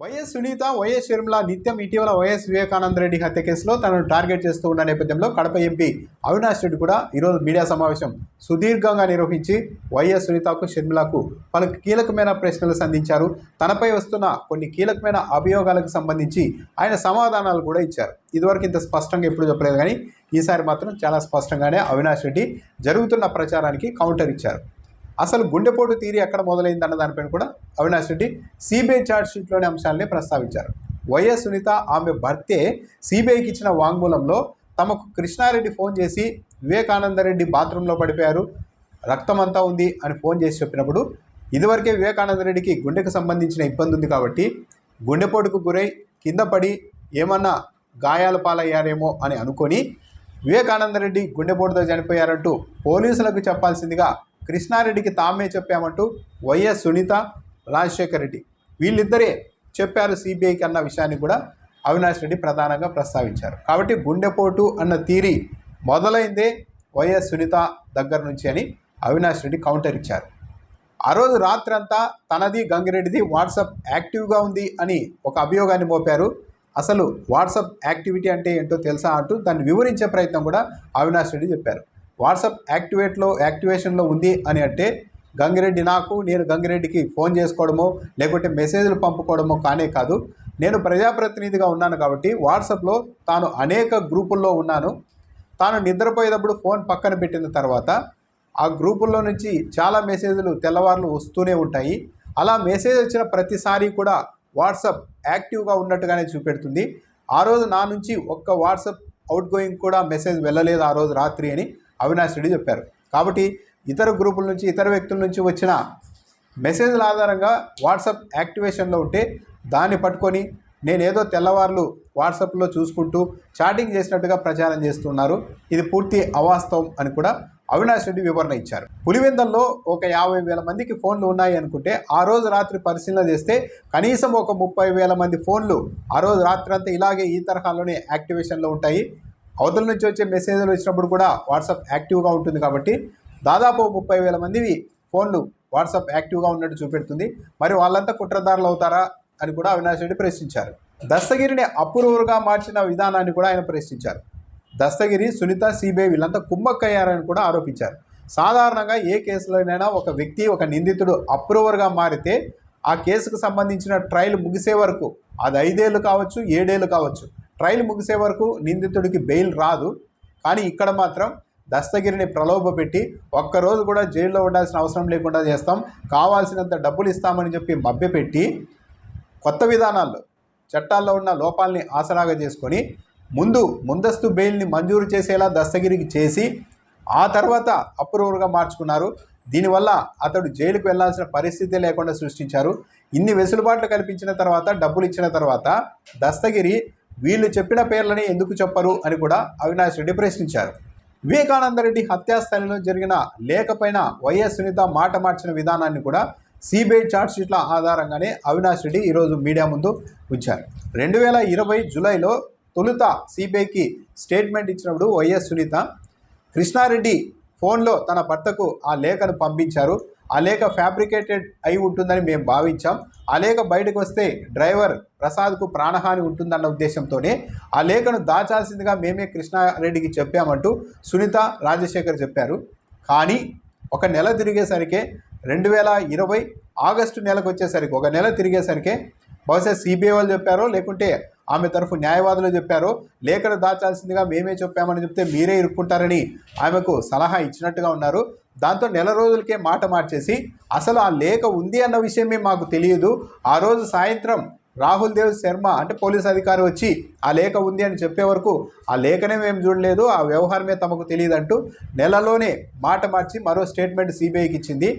YS Sunitha YS Sharmila నిత్యం ఇటీవల YS Vivekananda Reddy హత్య కేసులో తనను టార్గెట్ చేస్తూ ఉన్న నేపథ్యంలో కడప ఎంపీ అవినాష్ రెడ్డి కూడా ఈరోజు మీడియా సమావేశం సుదీర్ఘంగా నిర్వహించి వైఎస్ సునీతకు షర్మిలకు పలు కీలకమైన ప్రశ్నలు సంధించారు. తనపై వస్తున్న కొన్ని కీలకమైన అభియోగాలకు సంబంధించి ఆయన సమాధానాలు కూడా ఇచ్చారు. ఇదివరకు ఇంత స్పష్టంగా ఎప్పుడు చెప్పలేదు కానీ ఈసారి మాత్రం చాలా స్పష్టంగానే అవినాష్ రెడ్డి జరుగుతున్న ప్రచారానికి కౌంటర్ ఇచ్చారు. అసలు గుండెపోటు తీరి ఎక్కడ మొదలైంది అన్న దానిపైన కూడా అవినాష్ రెడ్డి సిబిఐ ఛార్జ్ షీట్లోని అంశాలని ప్రస్తావించారు. వైఎస్ సునీత ఆమె భర్తే సిబిఐకి ఇచ్చిన వాంగ్మూలంలో తమకు కృష్ణారెడ్డి ఫోన్ చేసి వివేకానందరెడ్డి బాత్రూంలో పడిపోయారు రక్తం అంతా ఉంది అని ఫోన్ చేసి చెప్పినప్పుడు ఇదివరకే వివేకానందరెడ్డికి గుండెకు సంబంధించిన ఇబ్బంది ఉంది కాబట్టి గుండెపోటుకు గురై కింద పడి ఏమన్నా గాయాల పాలయ్యారేమో అని అనుకొని వివేకానందరెడ్డి గుండెపోటుతో చనిపోయారంటూ పోలీసులకు చెప్పాల్సిందిగా కృష్ణారెడ్డికి తామే చెప్పామంటూ వైఎస్ సునీత రాజశేఖర్ రెడ్డి వీళ్ళిద్దరే చెప్పారు సిబిఐకి అన్న విషయాన్ని కూడా అవినాష్ రెడ్డి ప్రధానంగా ప్రస్తావించారు. కాబట్టి గుండెపోటు అన్న థీరీ మొదలైందే వైఎస్ సునీత దగ్గర నుంచి అని అవినాష్ రెడ్డి కౌంటర్ ఇచ్చారు. ఆ రోజు రాత్రంతా తనది గంగిరెడ్డిది వాట్సాప్ యాక్టివ్గా ఉంది అని ఒక అభియోగాన్ని మోపారు. అసలు వాట్సాప్ యాక్టివిటీ అంటే ఏంటో తెలుసా అంటూ దాన్ని వివరించే ప్రయత్నం కూడా అవినాష్ రెడ్డి చెప్పారు. వాట్సాప్ యాక్టివేట్లో యాక్టివేషన్లో ఉంది అని అంటే గంగిరెడ్డి నాకు నేను గంగిరెడ్డికి ఫోన్ చేసుకోవడమో లేకుంటే మెసేజ్లు పంపుకోవడమో కానే కాదు. నేను ప్రజాప్రతినిధిగా ఉన్నాను కాబట్టి వాట్సాప్లో తాను అనేక గ్రూపుల్లో ఉన్నాను. తాను నిద్రపోయేటప్పుడు ఫోన్ పక్కన పెట్టిన తర్వాత ఆ గ్రూపుల్లో నుంచి చాలా మెసేజ్లు తెల్లవారులు వస్తూనే ఉంటాయి. అలా మెసేజ్ వచ్చిన ప్రతిసారి కూడా వాట్సాప్ యాక్టివ్గా ఉన్నట్టుగానే చూపెడుతుంది. ఆ రోజు నా నుంచి ఒక్క వాట్సాప్ అవుట్ గోయింగ్ కూడా మెసేజ్ వెళ్ళలేదు ఆ రోజు రాత్రి అని. అవినాష్ రెడ్డి చెప్పారు. కాబట్టి ఇతర గ్రూపుల నుంచి ఇతర వ్యక్తుల నుంచి వచ్చిన మెసేజ్ల ఆధారంగా వాట్సాప్ యాక్టివేషన్లో ఉంటే దాన్ని పట్టుకొని నేనేదో తెల్లవార్లు వాట్సాప్లో చూసుకుంటూ చాటింగ్ చేసినట్టుగా ప్రచారం చేస్తున్నారు. ఇది పూర్తి అవాస్తవం అని కూడా అవినాష్ రెడ్డి వివరణ ఇచ్చారు. పులివెందల్లో ఒక యాభై వేల మందికి ఫోన్లు ఉన్నాయి అనుకుంటే ఆ రోజు రాత్రి పరిశీలన చేస్తే కనీసం ఒక ముప్పై వేల మంది ఫోన్లు ఆ రోజు రాత్రి అంతా ఇలాగే ఈ తరహాలోనే యాక్టివేషన్లో ఉంటాయి. అవతల నుంచి వచ్చే మెసేజ్లు వచ్చినప్పుడు కూడా వాట్సాప్ యాక్టివ్గా ఉంటుంది కాబట్టి దాదాపు ముప్పై వేల మందివి ఫోన్లు వాట్సాప్ యాక్టివ్గా ఉన్నట్టు చూపెడుతుంది. మరి వాళ్ళంతా కుట్రదారులు అవుతారా అని కూడా అవినాష్ రెడ్డి ప్రశ్నించారు. దస్తగిరిని అప్రూవర్గా మార్చిన విధానాన్ని కూడా ఆయన ప్రశ్నించారు. దస్తగిరి సునీత సిబిఐ వీళ్ళంతా కుమ్మక్కయ్యారని కూడా ఆరోపించారు. సాధారణంగా ఏ కేసులోనైనా ఒక వ్యక్తి ఒక నిందితుడు అప్రూవర్గా మారితే ఆ కేసుకు సంబంధించిన ట్రయల్ ముగిసే వరకు అది ఐదేళ్ళు కావచ్చు ఏడేళ్ళు కావచ్చు ట్రయల్ ముగిసే వరకు నిందితుడికి బెయిల్ రాదు. కానీ ఇక్కడ మాత్రం దస్తగిరిని ప్రలోభ పెట్టి ఒక్కరోజు కూడా జైల్లో ఉండాల్సిన అవసరం లేకుండా చేస్తాం. కావాల్సినంత డబ్బులు ఇస్తామని చెప్పి మభ్యపెట్టి కొత్త విధానాల్లో చట్టాల్లో ఉన్న లోపాలని ఆసరాగా చేసుకొని ముందు ముందస్తు బెయిల్ని మంజూరు చేసేలా దస్తగిరికి చేసి ఆ తర్వాత అప్రూవర్గా మార్చుకున్నారు. దీనివల్ల అతడు జైలుకు వెళ్ళాల్సిన పరిస్థితి లేకుండా సృష్టించారు. ఇన్ని వెసులుబాట్లు కల్పించిన తర్వాత డబ్బులు ఇచ్చిన తర్వాత దస్తగిరి వీళ్ళు చెప్పిన పేర్లని ఎందుకు చెప్పరు అని కూడా అవినాష్ రెడ్డి ప్రశ్నించారు. వివేకానందరెడ్డి హత్యాస్థలిలో జరిగిన లేఖపైన వైఎస్ సునీత మాట మార్చిన విధానాన్ని కూడా సిబిఐ ఛార్జ్షీట్ల ఆధారంగానే అవినాష్ రెడ్డి ఈరోజు మీడియా ముందు ఉంచారు. రెండు వేల ఇరవై జూలైలో తొలుత సిబిఐకి స్టేట్మెంట్ ఇచ్చినప్పుడు వైఎస్ సునీత కృష్ణారెడ్డి ఫోన్లో తన భర్తకు ఆ లేఖను పంపించారు. ఆ లేఖ ఫ్యాబ్రికేటెడ్ అయి ఉంటుందని మేము భావించాం. ఆ లేఖ బయటకు వస్తే డ్రైవర్ ప్రసాద్కు ప్రాణహాని ఉంటుందన్న ఉద్దేశంతోనే ఆ లేఖను దాచాల్సిందిగా మేమే కృష్ణారెడ్డికి చెప్పామంటూ సునీత రాజశేఖర్ చెప్పారు. కానీ ఒక నెల తిరిగేసరికి రెండు వేల ఇరవై ఆగస్టు నెలకు వచ్చేసరికి ఒక నెల తిరిగేసరికి బహుశా సిబిఐ వాళ్ళు చెప్పారో లేకుంటే ఆమె తరఫు న్యాయవాదులు చెప్పారో లేఖను దాచాల్సిందిగా మేమే చెప్పామని చెప్తే మీరే ఇరుక్కుంటారని ఆమెకు సలహా ఇచ్చినట్టుగా ఉన్నారు. దాంతో నెల రోజులకే మాట మార్చేసి అసలు ఆ లేఖ ఉంది అన్న విషయమే మాకు తెలియదు. ఆ రోజు సాయంత్రం రాహుల్ దేవ్ శర్మ అంటే పోలీస్ అధికారి వచ్చి ఆ లేఖ ఉంది అని చెప్పే వరకు ఆ లేఖనే మేము చూడలేదు ఆ వ్యవహారమే తమకు తెలియదంటూ నెలలోనే మాట మార్చి మరో స్టేట్మెంట్ సిబిఐకి ఇచ్చింది.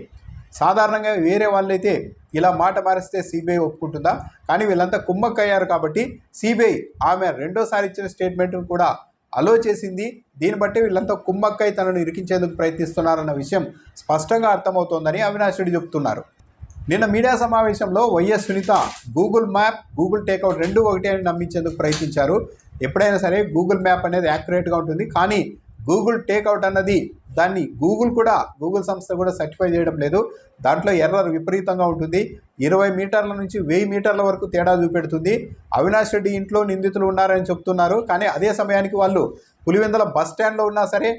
సాధారణంగా వేరే వాళ్ళైతే ఇలా మాట మారిస్తే సిబిఐ ఒప్పుకుంటుందా? కానీ వీళ్ళంతా కుమ్మక్కయ్యారు కాబట్టి సిబిఐ ఆమె రెండోసారి ఇచ్చిన స్టేట్మెంట్ను కూడా అలో చేసింది. దీన్ని బట్టి వీళ్ళంతా కుమ్మక్కై తనను ఇరికించేందుకు ప్రయత్నిస్తున్నారన్న విషయం స్పష్టంగా అర్థమవుతోందని అవినాష్ రెడ్డి చెబుతున్నారు నిన్న మీడియా సమావేశంలో YS Sunitha Google map Google takeout రెండు ఒకటి అని నమ్మించేందుకు ప్రయత్నించారు. ఎప్పుడైనా సరే గూగుల్ మ్యాప్ అనేది యాక్యురేట్గా ఉంటుంది. కానీ గూగుల్ టేక్అవుట్ అన్నది దాన్ని గూగుల్ కూడా గూగుల్ సంస్థ కూడా సర్టిఫై చేయడం లేదు. దాంట్లో ఎర్రర్ విపరీతంగా ఉంటుంది. ఇరవై మీటర్ల నుంచి వెయ్యి మీటర్ల వరకు తేడా చూపెడుతుంది. అవినాష్ రెడ్డి ఇంట్లో నిందితులు ఉన్నారని చెప్తున్నారు. కానీ అదే సమయానికి వాళ్ళు పులివెందుల బస్ స్టాండ్లో ఉన్నా సరే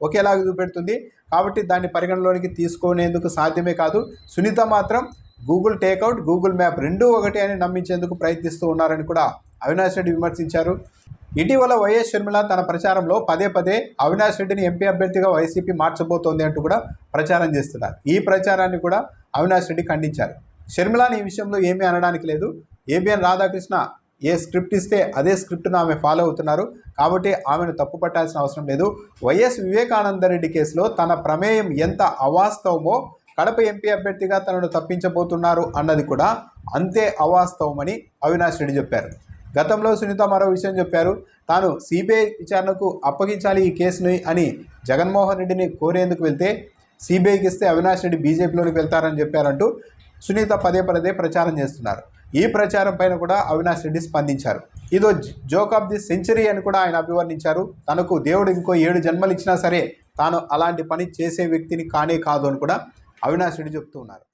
ఒకేలాగా చూపెడుతుంది. కాబట్టి దాన్ని పరిగణలోనికి తీసుకునేందుకు సాధ్యమే కాదు. సునీత మాత్రం గూగుల్ టేక్అవుట్ గూగుల్ మ్యాప్ రెండూ ఒకటి అని నమ్మించేందుకు ప్రయత్నిస్తూ ఉన్నారని కూడా అవినాష్ రెడ్డి విమర్శించారు. ఇటీవల వైఎస్ షర్మిల తన ప్రచారంలో పదే పదే అవినాష్ రెడ్డిని ఎంపీ అభ్యర్థిగా వైసీపీ మార్చబోతోంది అంటూ కూడా ప్రచారం చేస్తున్నారు. ఈ ప్రచారాన్ని కూడా అవినాష్ రెడ్డి ఖండించారు. షర్మిలాని ఈ విషయంలో ఏమీ అనడానికి లేదు. ఏబిఎన్ రాధాకృష్ణ ఏ స్క్రిప్ట్ ఇస్తే అదే స్క్రిప్ట్ను ఆమె ఫాలో అవుతున్నారు. కాబట్టి ఆమెను తప్పు పట్టాల్సిన అవసరం లేదు. వైఎస్ వివేకానందరెడ్డి కేసులో తన ప్రమేయం ఎంత అవాస్తవమో కడప ఎంపీ అభ్యర్థిగా తనను తప్పించబోతున్నారు అన్నది కూడా అంతే అవాస్తవమని అవినాష్ రెడ్డి చెప్పారు. గతంలో సునీత మరో విషయం చెప్పారు. తాను సిబిఐ విచారణకు అప్పగించాలి ఈ కేసుని అని జగన్మోహన్ రెడ్డిని కోరేందుకు వెళ్తే సిబిఐకి ఇస్తే అవినాష్ రెడ్డి బీజేపీలోకి వెళ్తారని చెప్పారంటూ సునీత పదే పదే ప్రచారం చేస్తున్నారు. ఈ ప్రచారం పైన కూడా అవినాష్ రెడ్డి స్పందించారు. ఇదో జోక్ ఆఫ్ ది సెంచరీ అని కూడా ఆయన అభివర్ణించారు. తనకు దేవుడు ఇంకో ఏడు జన్మలు ఇచ్చినా సరే తాను అలాంటి పని చేసే వ్యక్తిని కానే కాదు అని కూడా అవినాష్ రెడ్డి చెప్తూ ఉన్నారు.